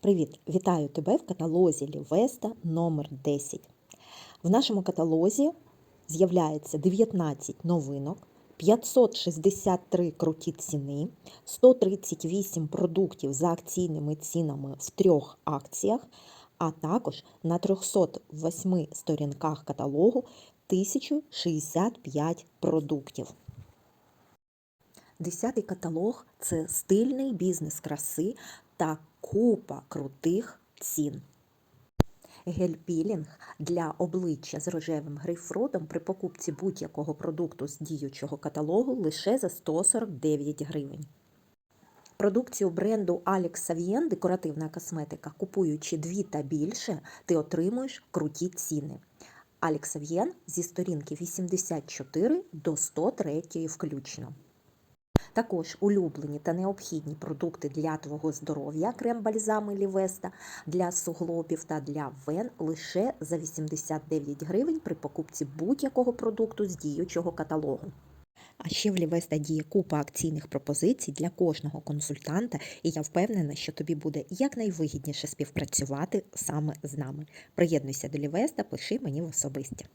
Привіт! Вітаю тебе в каталозі Лівеста номер 10. В нашому каталозі з'являється 19 новинок, 563 круті ціни, 138 продуктів за акційними цінами в трьох акціях, а також на 308 сторінках каталогу 1065 продуктів. Десятий каталог це стильний бізнес краси та купа крутих цін. Гель-пілінг для обличчя з рожевим грейпфрутом при покупці будь-якого продукту з діючого каталогу лише за 149 гривень. Продукцію бренду Alex Savien декоративна косметика, купуючи дві та більше, ти отримуєш круті ціни. Alex Savien зі сторінки 84 до 103 включно. Також улюблені та необхідні продукти для твого здоров'я, крем-бальзами Лівеста для суглобів та для вен лише за 89 гривень при покупці будь-якого продукту з діючого каталогу. А ще в Лівеста діє купа акційних пропозицій для кожного консультанта, і я впевнена, що тобі буде якнайвигідніше співпрацювати саме з нами. Приєднуйся до Лівеста, пиши мені в особисті.